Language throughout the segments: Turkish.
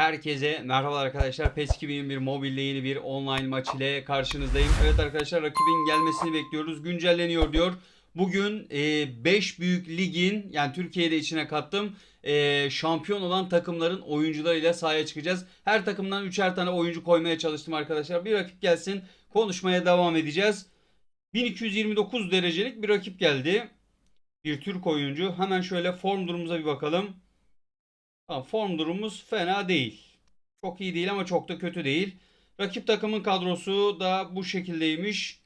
Herkese merhaba arkadaşlar. PES 2021 mobilde yeni bir online maç ile karşınızdayım. Evet arkadaşlar rakibin gelmesini bekliyoruz. Güncelleniyor diyor. Bugün 5 büyük ligin yani Türkiye'de içine kattım. e, şampiyon olan takımların oyuncularıyla sahaya çıkacağız. Her takımdan 3'er tane oyuncu koymaya çalıştım arkadaşlar. Bir rakip gelsin. Konuşmaya devam edeceğiz. 1229 derecelik bir rakip geldi. Bir Türk oyuncu. Hemen şöyle form durumumuza bir bakalım. Form durumumuz fena değil. Çok iyi değil ama çok da kötü değil. Rakip takımın kadrosu da bu şekildeymiş.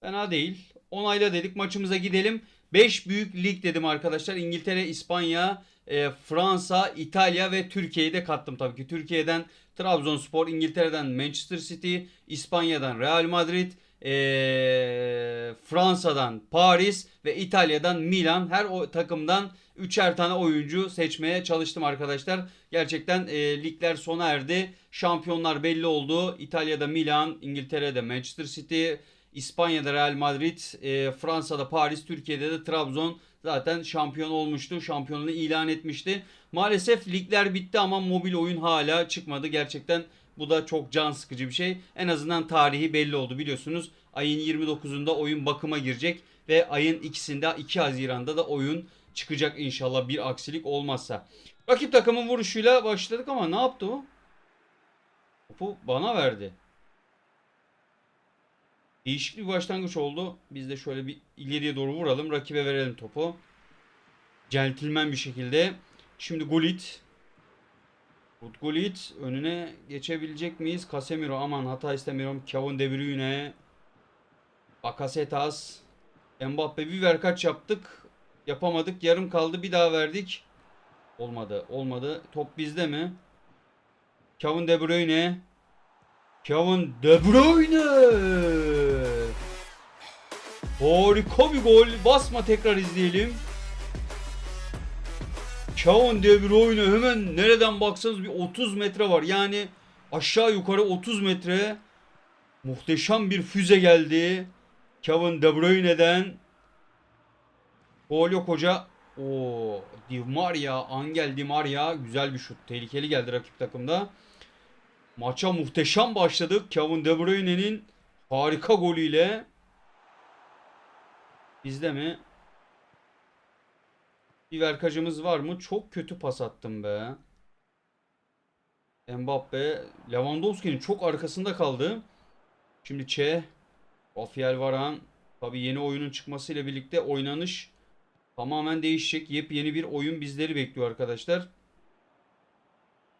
Fena değil. Onayla dedik maçımıza gidelim. 5 büyük lig dedim arkadaşlar. İngiltere, İspanya, e, Fransa, İtalya ve Türkiye'yi de kattım tabii ki. Türkiye'den Trabzonspor, İngiltere'den Manchester City, İspanya'dan Real Madrid, e, Fransa'dan Paris ve İtalya'dan Milan. Her o takımdan üçer tane oyuncu seçmeye çalıştım arkadaşlar. Gerçekten e, ligler sona erdi. Şampiyonlar belli oldu. İtalya'da Milan, İngiltere'de Manchester City, İspanya'da Real Madrid, e, Fransa'da Paris, Türkiye'de de Trabzon zaten şampiyon olmuştu. Şampiyonluğunu ilan etmişti. Maalesef ligler bitti ama mobil oyun hala çıkmadı. Gerçekten bu da çok can sıkıcı bir şey. En azından tarihi belli oldu biliyorsunuz. Ayın 29'unda oyun bakıma girecek ve ayın ikisinde 2 Haziran'da da oyun çıkacak inşallah bir aksilik olmazsa. Rakip takımın vuruşuyla başladık ama ne yaptı o? Topu bana verdi. Değişik bir başlangıç oldu. Biz de şöyle bir ileriye doğru vuralım. Rakibe verelim topu. Centilmen bir şekilde. Şimdi Gullit. Gullit. Önüne geçebilecek miyiz? Casemiro aman hata istemiyorum. Kevin De Bruyne. Bakasetas. Mbappe bir ver kaç yaptık. Yapamadık. Yarım kaldı. Bir daha verdik. Olmadı. Olmadı. Top bizde mi? Kevin De Bruyne. Kevin De Bruyne. Harika bir gol. Basma tekrar izleyelim. Kevin De Bruyne hemen nereden baksanız bir 30 metre var. Yani aşağı yukarı 30 metre. Muhteşem bir füze geldi. Kevin De Bruyne'den. Gol hoca. O Di Maria, Angel Di Maria güzel bir şut. Tehlikeli geldi rakip takımda. Maça muhteşem başladık. Kevin De Bruyne'nin harika golüyle. Bizde mi? Bir verkacımız var mı? Çok kötü pas attım be. Mbappe, Lewandowski'nin çok arkasında kaldı. Şimdi Çe, Rafael Varane. Tabii yeni oyunun çıkmasıyla birlikte oynanış tamamen değişecek. Yepyeni bir oyun bizleri bekliyor arkadaşlar.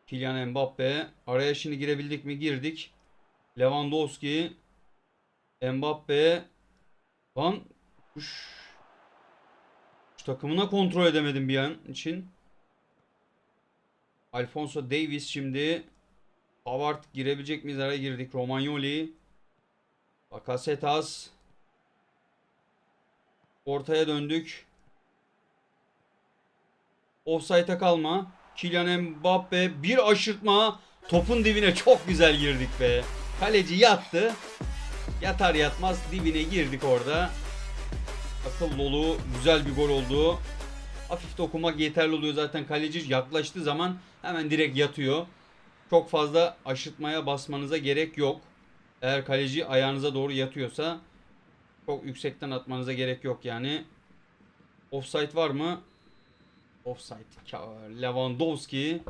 Kylian Mbappe. Araya şimdi girebildik mi? Girdik. Lewandowski. Mbappe. Lan Uş. Şu takımına kontrol edemedim bir an için. Alfonso Davis şimdi. Havard girebilecek miyiz? Araya girdik. Romagnoli. Bakasetas. Ortaya döndük. Offside'a kalma. Kylian Mbappe bir aşırtma. Topun dibine çok güzel girdik be. Kaleci yattı. Yatar yatmaz dibine girdik orada. Akıl dolu güzel bir gol oldu. Hafif dokunmak yeterli oluyor zaten kaleci yaklaştığı zaman hemen direkt yatıyor. Çok fazla aşırtmaya basmanıza gerek yok. Eğer kaleci ayağınıza doğru yatıyorsa çok yüksekten atmanıza gerek yok yani. Offside var mı? Offside. Lewandowski.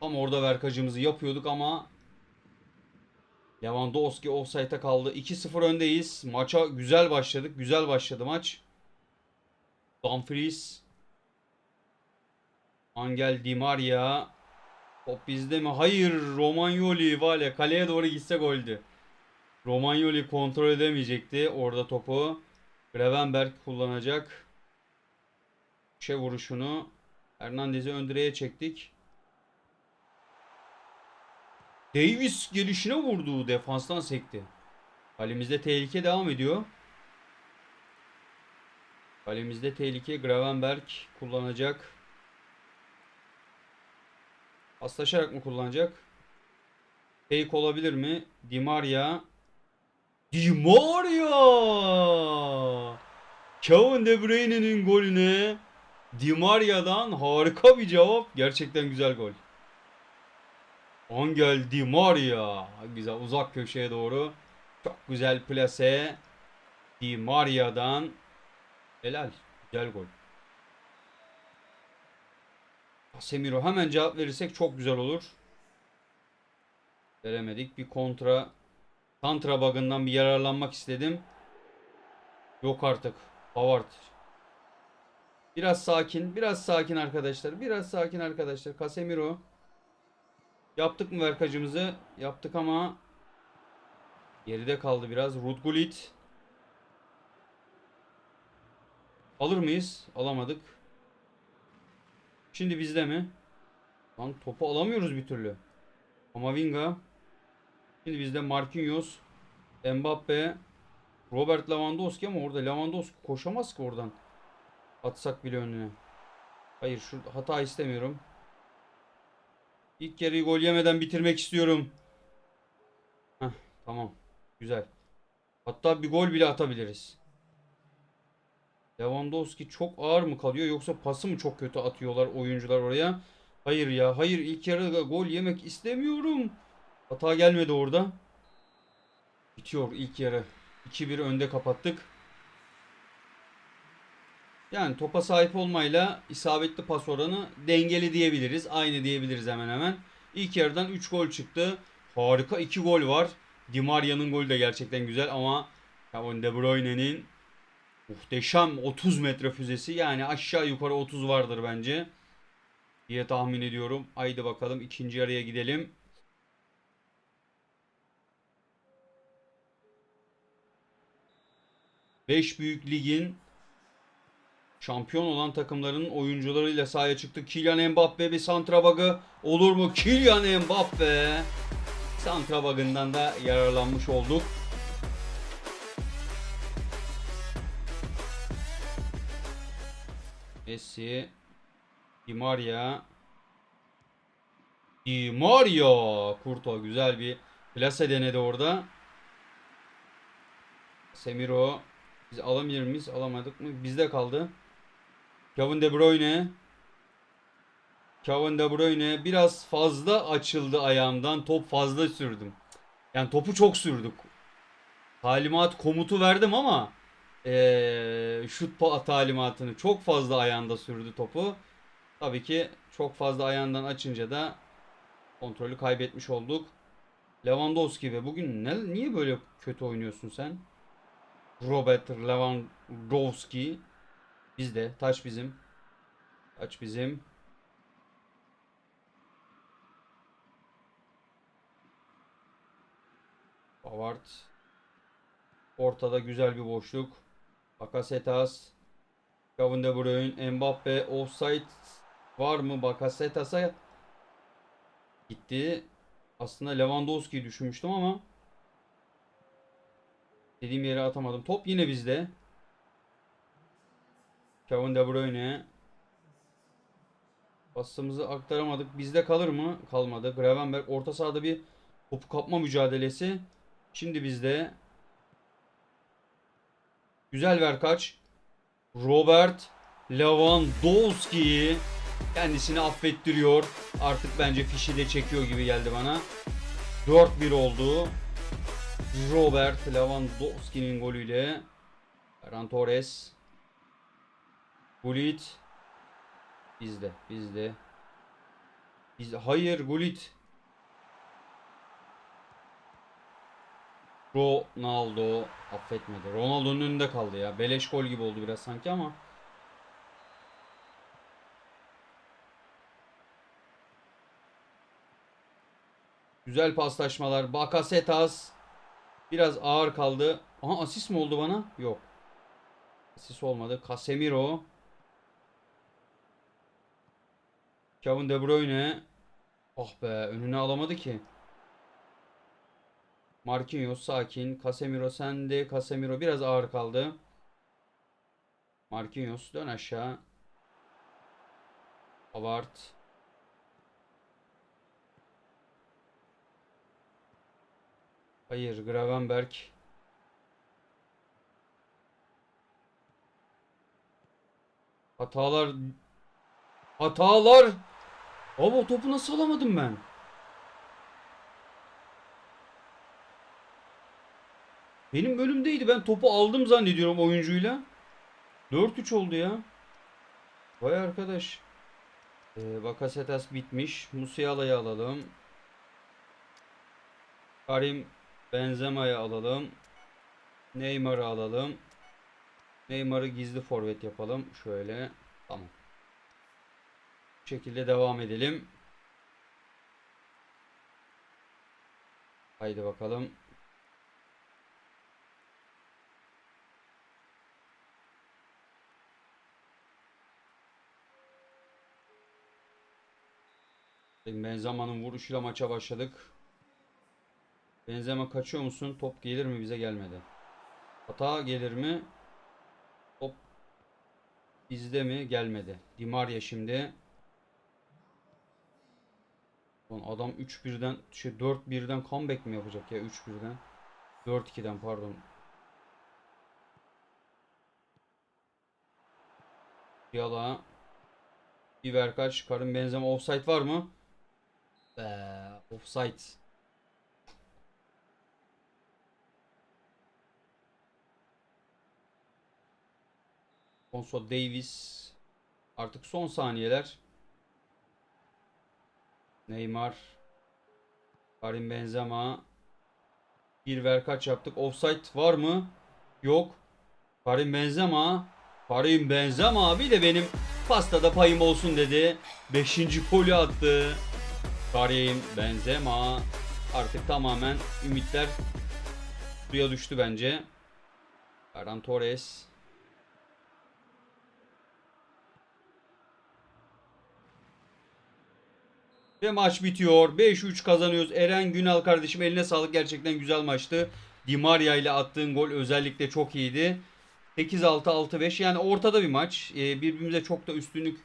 Tam orada verkacımızı yapıyorduk ama Lewandowski offside'a kaldı. 2-0 öndeyiz. Maça güzel başladık. Güzel başladı maç. Dumfries. Angel Di Maria. Top bizde mi? Hayır. Romagnoli vale kaleye doğru gitse goldü. Romagnoli kontrol edemeyecekti orada topu. Gravenberg kullanacak. Şey vuruşunu. Hernandez'i ön direğe çektik. Davis gelişine vurdu. Defanstan sekti. Kalemizde tehlike devam ediyor. Kalemizde tehlike. Gravenberg kullanacak. Paslaşarak mı kullanacak? Fake olabilir mi? Di Maria. Di Maria! Kevin De Bruyne'nin golüne Di Maria'dan harika bir cevap. Gerçekten güzel gol. Angel Di Maria. Güzel uzak köşeye doğru. Çok güzel plase. Di Maria'dan. Helal. Güzel gol. Casemiro hemen cevap verirsek çok güzel olur. Veremedik. Bir kontra. Kontra bug'ından bir yararlanmak istedim. Yok artık. Howard. Biraz sakin. Biraz sakin arkadaşlar. Biraz sakin arkadaşlar. Casemiro. Yaptık mı verkacımızı? Yaptık ama geride kaldı biraz. Rudgulit. Alır mıyız? Alamadık. Şimdi bizde mi? Lan topu alamıyoruz bir türlü. Kamavinga. Şimdi bizde Marquinhos. Mbappe. Robert Lewandowski ama orada Lewandowski koşamaz ki oradan. Atsak bile önüne. Hayır şu hata istemiyorum. İlk yarıyı gol yemeden bitirmek istiyorum. Heh, tamam. Güzel. Hatta bir gol bile atabiliriz. Lewandowski çok ağır mı kalıyor yoksa pası mı çok kötü atıyorlar oyuncular oraya? Hayır ya. Hayır ilk yarıda gol yemek istemiyorum. Hata gelmedi orada. Bitiyor ilk yarı. 2-1 önde kapattık. Yani topa sahip olmayla isabetli pas oranı dengeli diyebiliriz. Aynı diyebiliriz hemen hemen. İlk yarıdan 3 gol çıktı. Harika 2 gol var. Di Maria'nın golü de gerçekten güzel ama Kevin De Bruyne'nin muhteşem 30 metre füzesi yani aşağı yukarı 30 vardır bence diye tahmin ediyorum. Haydi bakalım ikinci yarıya gidelim. Beş büyük ligin şampiyon olan takımların oyuncularıyla sahaya çıktı. Kylian Mbappe bir santrabagı olur mu? Kylian Mbappe santrabagından da yararlanmış olduk. Messi Di Maria Di Maria Kurto güzel bir plase denedi orada. Semiro biz alabilir miyiz? Alamadık mı? Bizde kaldı. Kevin De Bruyne. Kevin De Bruyne biraz fazla açıldı ayağımdan. Top fazla sürdüm. Yani topu çok sürdük. Talimat komutu verdim ama ee, şut talimatını çok fazla ayağında sürdü topu. Tabii ki çok fazla ayağından açınca da kontrolü kaybetmiş olduk. Lewandowski ve bugün ne, niye böyle kötü oynuyorsun sen? Robert Lewandowski. Bizde. Taç bizim. Taç bizim. Howard. Ortada güzel bir boşluk. Bakasetas. Kevin De Bruyne. Mbappe. Offside var mı? Bakasetas'a gitti. Aslında Lewandowski'yi düşünmüştüm ama dediğim yere atamadım. Top yine bizde. Kevin De Bruyne. Pasımızı aktaramadık. Bizde kalır mı? Kalmadı. Gravenberg orta sahada bir topu kapma mücadelesi. Şimdi bizde. Güzel ver kaç. Robert Lewandowski kendisini affettiriyor. Artık bence fişi de çekiyor gibi geldi bana. 4-1 oldu. Robert Lewandowski'nin golüyle Ferran Torres Gullit bizde bizde bizde hayır Gullit Ronaldo affetmedi. Ronaldo'nun önünde kaldı ya. Beleş gol gibi oldu biraz sanki ama. Güzel paslaşmalar. Bakasetas biraz ağır kaldı. Aha asist mi oldu bana? Yok. Asist olmadı. Casemiro. Kevin De Bruyne. Ah be önüne alamadı ki. Marquinhos sakin. Casemiro sende. Casemiro biraz ağır kaldı. Marquinhos dön aşağı. Havart. Hayır Gravenberg. Hatalar Hatalar. Abi o topu nasıl alamadım ben? Benim bölümdeydi. Ben topu aldım zannediyorum oyuncuyla. 4-3 oldu ya. Vay arkadaş. Ee, Bakasetas bitmiş. Musiala'yı alalım. Karim Benzema'yı alalım. Neymar'ı alalım. Neymar'ı gizli forvet yapalım. Şöyle. Tamam. Şekilde devam edelim. Haydi bakalım. Benzema'nın vuruşuyla maça başladık. Benzema kaçıyor musun? Top gelir mi? Bize gelmedi. Hata gelir mi? Top bizde mi? Gelmedi. Di Maria şimdi. Lan adam 3-1'den şey 4-1'den comeback mi yapacak ya 3-1'den? 4-2'den pardon. Yala. Biber kaç? Karın Benzema offside var mı? Be, offside. Alfonso Davis. Artık son saniyeler. Neymar. Karim Benzema. Bir ver kaç yaptık? Offside var mı? Yok. Karim Benzema. Karim Benzema abi de benim pastada payım olsun dedi. Beşinci golü attı. Karim Benzema. Artık tamamen ümitler suya düştü bence. Ferran Torres. Ve maç bitiyor. 5-3 kazanıyoruz. Eren Günal kardeşim eline sağlık. Gerçekten güzel maçtı. Di Maria ile attığın gol özellikle çok iyiydi. 8-6 6-5 yani ortada bir maç. Ee, birbirimize çok da üstünlük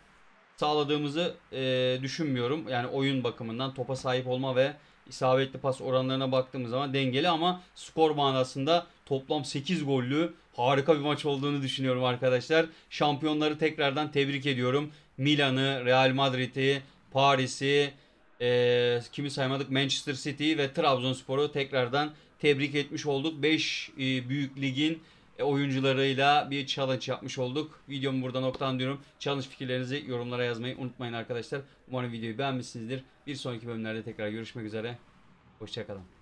sağladığımızı e, düşünmüyorum. Yani oyun bakımından topa sahip olma ve isabetli pas oranlarına baktığımız zaman dengeli ama skor manasında toplam 8 gollü harika bir maç olduğunu düşünüyorum arkadaşlar. Şampiyonları tekrardan tebrik ediyorum. Milan'ı, Real Madrid'i, Paris'i, e, kimi saymadık Manchester City ve Trabzonspor'u tekrardan tebrik etmiş olduk. 5 büyük ligin e, oyuncularıyla bir challenge yapmış olduk. Videomu burada noktalıyorum. Challenge fikirlerinizi yorumlara yazmayı unutmayın arkadaşlar. Umarım videoyu beğenmişsinizdir. Bir sonraki bölümlerde tekrar görüşmek üzere. Hoşçakalın.